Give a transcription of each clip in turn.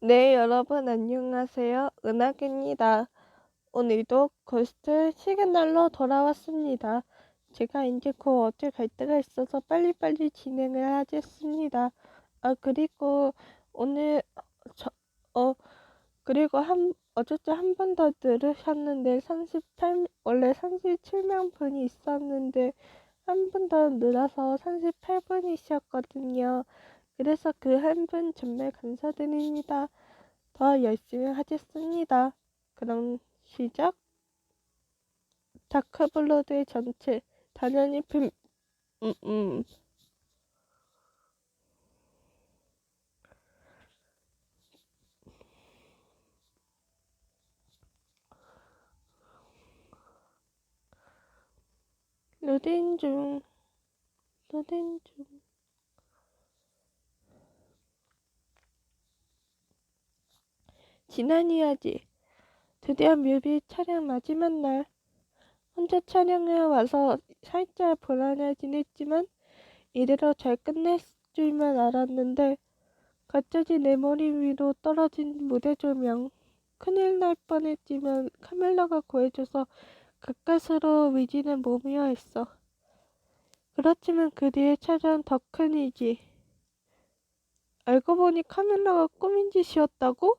네, 여러분 안녕하세요. 은하입니다. 오늘도 고스트 시그널로 돌아왔습니다. 제가 이제 곧 어딜 갈 데가 있어서 빨리빨리 진행을 하겠습니다. 아, 그리고 오늘 저, 어, 그리고 한, 어쨌든 한번 더 늘으셨는데 38, 원래 37명 분이 있었는데 한 분 더 늘어서 38분이셨거든요. 그래서 그 한 분 정말 감사드립니다. 더 열심히 하겠습니다. 그럼 시작. 다크블러드의 전체 당연히 품, 음, 음. 루딘 중, 루딘 중. 지난 이야기. 드디어 뮤비 촬영 마지막 날. 혼자 촬영해 와서 살짝 불안하긴 했지만 이대로 잘 끝낼 줄만 알았는데 갑자기 내 머리 위로 떨어진 무대 조명. 큰일 날 뻔했지만 카멜라가 구해줘서 가까스로 위지는 몸이어 했어. 그렇지만 그 뒤에 찾아온 더 큰 위지. 알고 보니 카멜라가 꾸민 짓이었다고?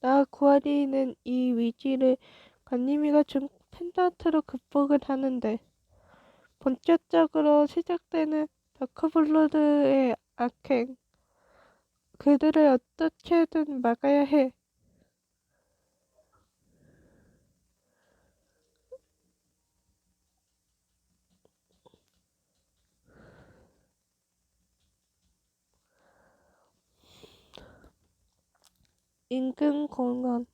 나 구하리는 이 위지를 관님이가 준 펜던트로 극복을 하는데 본격적으로 시작되는 다크블러드의 악행. 그들을 어떻게든 막아야 해. 인근 공원.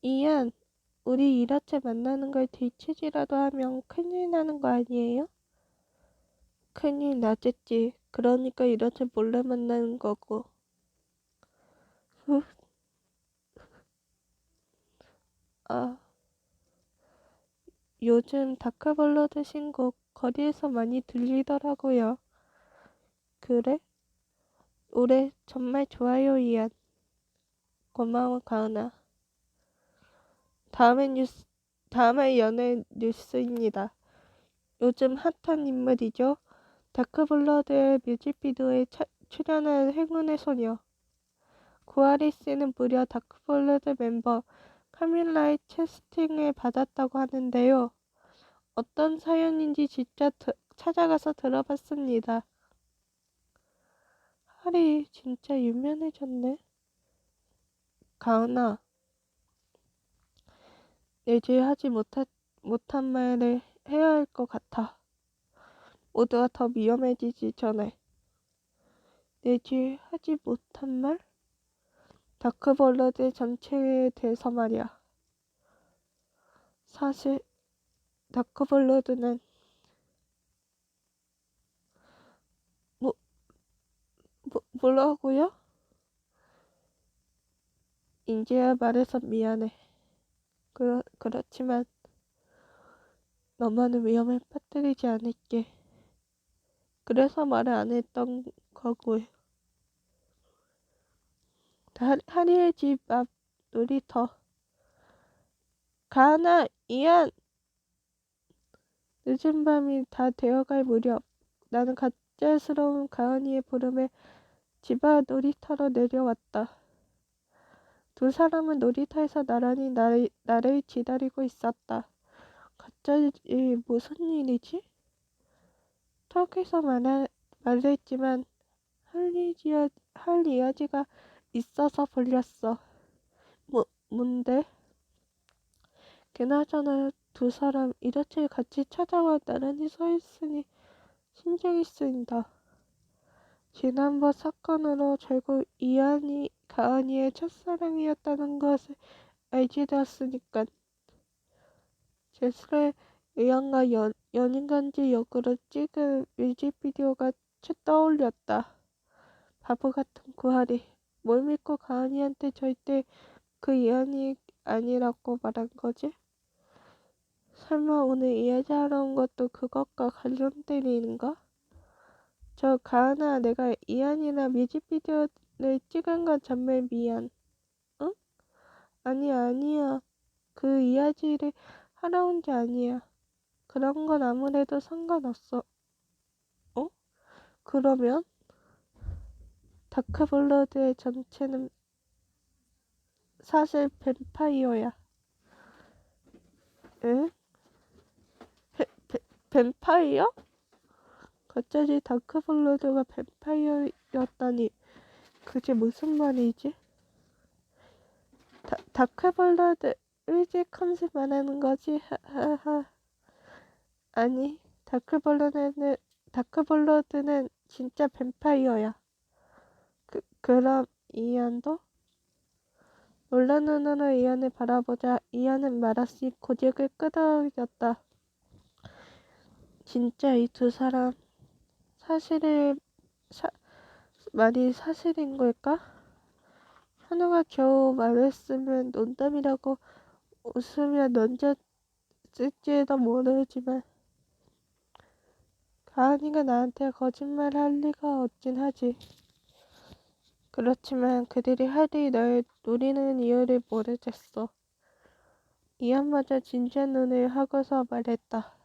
이안, 우리 이렇게 만나는 걸 들키지라도 하면 큰일 나는 거 아니에요? 큰일 나겠지. 그러니까 이렇게 몰래 만나는 거고. 후. 아. 요즘 다크블러드 신곡 거리에서 많이 들리더라고요. 그래? 올해 정말 좋아요, 이안. 고마워, 가은아. 다음의 뉴스, 다음의 연예 뉴스입니다. 요즘 핫한 인물이죠. 다크블러드의 뮤직비디오에 차, 출연한 행운의 소녀. 구아리 씨는 무려 다크블러드 멤버 카밀라의 캐스팅을 받았다고 하는데요. 어떤 사연인지 직접 드, 찾아가서 들어봤습니다. 하리 진짜 유명해졌네. 가은아, 내주에 하지 못하, 못한 말을 해야 할 것 같아. 모두가 더 위험해지기 전에. 내주에 하지 못한 말? 다크블러드 전체에 대해서 말이야. 사실 다크블러드는 뭐, 뭐 뭐라고요? 인제야 말해서 미안해. 그렇, 그렇지만 너만은 위험에 빠뜨리지 않을게. 그래서 말을 안 했던 거고요. 하리의 집 앞 놀이터. 가나, 이안! 늦은 밤이 다 되어갈 무렵, 나는 가짜스러운 가은이의 부름에 집앞 놀이터로 내려왔다. 두 사람은 놀이터에서 나란히 나를, 나를 기다리고 있었다. 갑자기 무슨 일이지? 턱에서 말하, 말했지만 할, 이야, 할 이야기가 있어서 불렸어. 뭐, 뭔데? 그나저나 두 사람 이렇게 같이 찾아와 나란히 서 있으니 심장이 쓰인다. 지난번 사건으로 결국 이한이 가은이의 첫사랑이었다는 것을 알게 되었으니까. 제스의 의향과 연, 연인간지 역으로 찍은 뮤직비디오가 채 떠올렸다. 바보 같은 구하리. 뭘 믿고 가은이한테 절대 그 이한이 아니라고 말한 거지? 설마 오늘 이야기하러 온 것도 그것과 관련된 일인가? 저 가은아 내가 이한이나 뮤직비디오 내 찍은 건 정말 미안. 응? 아니야, 아니야. 그 이야기를 하러 온 게 아니야. 그런 건 아무래도 상관없어. 어? 그러면 다크블러드의 전체는 사실 뱀파이어야. 응? 뱀, 뱀, 뱀파이어? 갑자기 다크블러드가 뱀파이어였다니 그게 무슨 말이지? 다, 다크블러드 의지 컨셉 말하는 거지? 하하하 아니 다크블러드는 다크블러드는 진짜 뱀파이어야 그, 그럼 이안도? 놀란 눈으로 이안을 바라보자 이안은 말없이 고개를 끄덕였다 진짜 이 두 사람 사실을 사, 말이 사실인 걸까? 현우가 겨우 말했으면 농담이라고 웃으며 넌졌을지도 모르지만 가은이가 나한테 거짓말 할 리가 없긴 하지. 그렇지만 그들이 하리 널 노리는 이유를 모르겠어. 이안마저 진지한 눈을 하고서 말했다.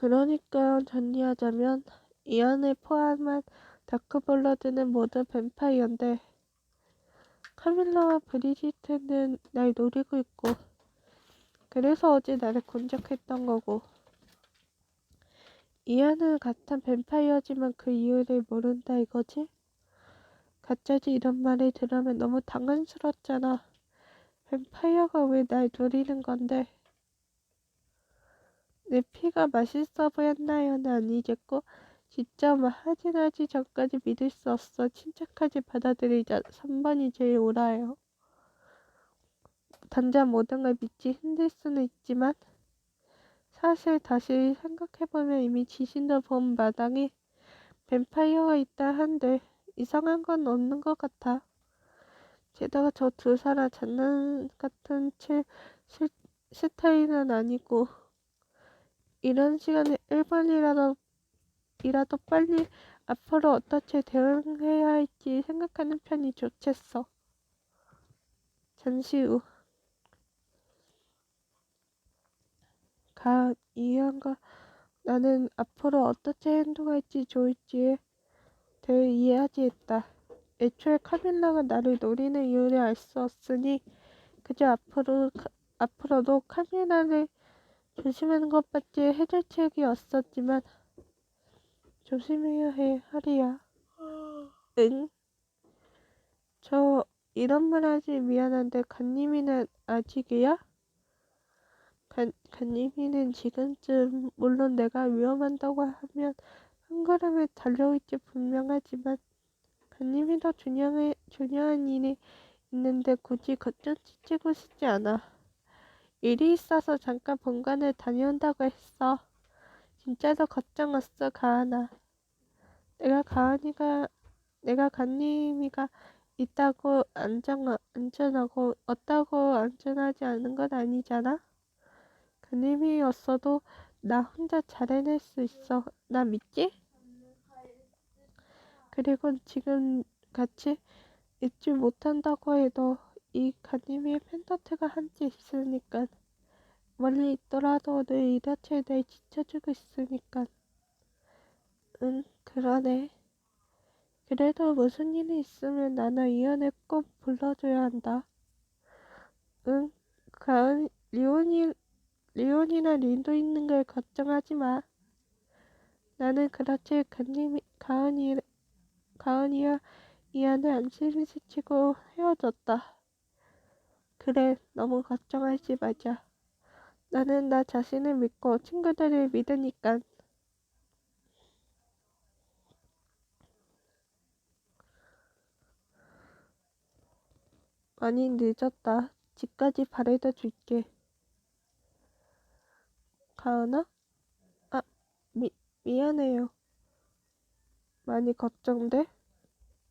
그러니까 정리하자면 이안을 포함한 다크블러드는 모두 뱀파이어인데 카밀라와 브리지트는 날 노리고 있고 그래서 어제 나를 공격했던 거고 이안은 같은 뱀파이어지만 그 이유를 모른다 이거지? 갑자기 이런 말을 들으면 너무 당황스럽잖아. 뱀파이어가 왜 날 노리는 건데? 내 피가 맛있어 보였나요는 아니겠고 진짜 뭐 확인하기 전까지 믿을 수 없어 침착하게 받아들이자 3번이 제일 옳아요. 당장 모든 걸 믿기 힘들 수는 있지만 사실 다시 생각해보면 이미 지신도 본 마당에 뱀파이어가 있다 한들 이상한 건 없는 것 같아. 게다가 저 두 사람 장난 같은 체, 시, 스타일은 아니고 이런 시간에 1번이라도 이라도 빨리 앞으로 어떻게 대응해야 할지 생각하는 편이 좋겠어. 잠시 후 가, 이현과 나는 앞으로 어떻게 행동할지 좋을지에 대해 이해하지 했다. 애초에 카밀라가 나를 노리는 이유를 알 수 없으니 그저 앞으로, 앞으로도 카밀라를 조심하는 것밖에 해결책이 없었지만 조심해야 해, 하리야. 응? 저 이런 말 하지 미안한데 간님이는 아직이야? 간, 간님이는 지금쯤 물론 내가 위험한다고 하면 한 걸음에 달려올지 분명하지만 간님이 더 중요한, 중요한 일이 있는데 굳이 겉정치 치고 싶지 않아. 일이 있어서 잠깐 본관을 다녀온다고 했어. 진짜로 걱정 없어, 가은아. 내가 가은이가, 내가 간님이가 있다고 안전, 안전하고 없다고 안전하지 않은 건 아니잖아. 간님이었어도 나 혼자 잘 해낼 수 있어. 나 믿지? 그리고 지금 같이 잊지 못한다고 해도 이 간님이의 펜던트가 한지 있으니까 멀리 있더라도 늘 이렇게 날 지켜주고 있으니까. 응 그러네. 그래도 무슨 일이 있으면 나는 이연을 꼭 불러줘야 한다. 응 가은 리온이 리온이나 린도 있는 걸 걱정하지 마. 나는 그렇게 간님이 가은이 가은이와 이안을 안심을 시키고 헤어졌다. 그래, 너무 걱정하지 마자. 나는 나 자신을 믿고 친구들을 믿으니까. 많이 늦었다. 집까지 바래다 줄게. 가은아? 아, 미, 미안해요. 많이 걱정돼?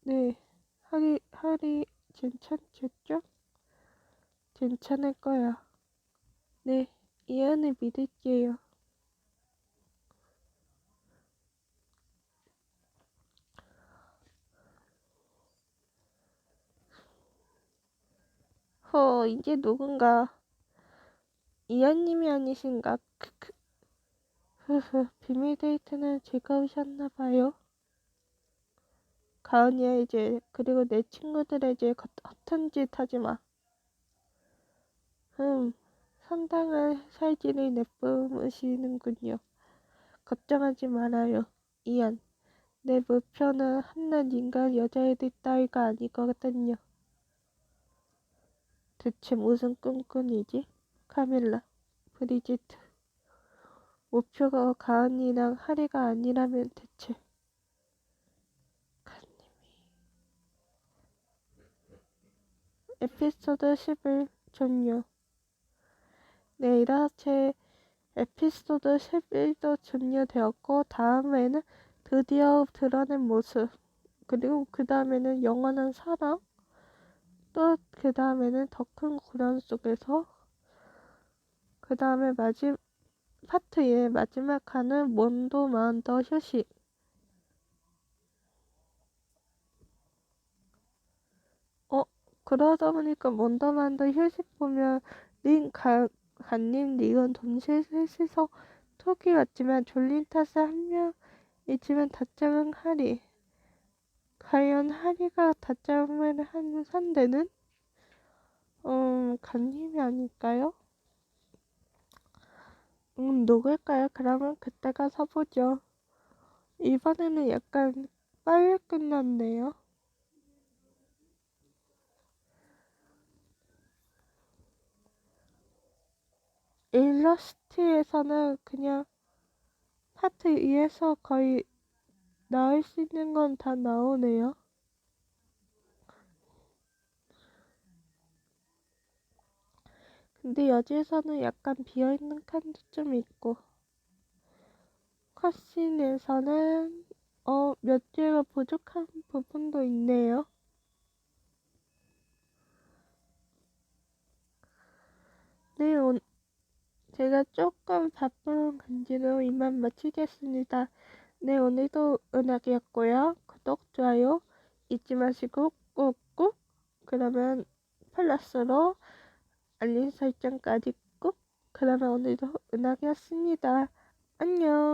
네, 하리, 하리, 괜찮겠죠? 괜찮을 거야. 네, 이안을 믿을게요. 허, 이게 누군가. 이안님이 아니신가? 크크. 흐흐, 비밀 데이트는 제가 오셨나봐요. 가은이야 이제 그리고 내 친구들에게 헛, 헛한 짓 하지 마. 흠, 상당한 살기를 내뿜으시는군요. 걱정하지 말아요, 이안. 내 목표는 한낱 인간 여자애들 따위가 아니거든요. 대체 무슨 꿈꾸니지? 카밀라, 브리지트. 목표가 가은이랑 하리가 아니라면 대체. 에피소드 11 종료. 네, 이렇게 에피소드 11도 종료되었고, 다음에는 드디어 드러낸 모습, 그리고 그 다음에는 영원한 사랑, 또 그 다음에는 더 큰 고난 속에서, 그 다음에 마지, 파트의 마지막 칸은 몬도 마운더 휴식. 어, 그러다 보니까 몬도 마운더 휴식 보면, 린, 가, 간님, 닉은 동시에 셋이서 톡이 왔지만 졸린 탓에 한 명이지만 다짜는 하리. 과연 하리가 다짜을 한 상대는? 음, 간님이 아닐까요? 음, 누굴까요? 그러면 그때 가서 보죠. 이번에는 약간 빨리 끝났네요. 일러스트에서는 그냥 파트 2에서 거의 나올 수 있는 건 다 나오네요. 근데 여기에서는 약간 비어있는 칸도 좀 있고 컷신에서는 어, 몇 개가 부족한 부분도 있네요. 네, 오, 제가 조금 바쁜 간지로 이만 마치겠습니다. 네, 오늘도 은하기였고요. 구독, 좋아요 잊지 마시고 꾹꾹 그러면 플러스로 알림 설정까지 꾹 그러면 오늘도 은하기였습니다. 안녕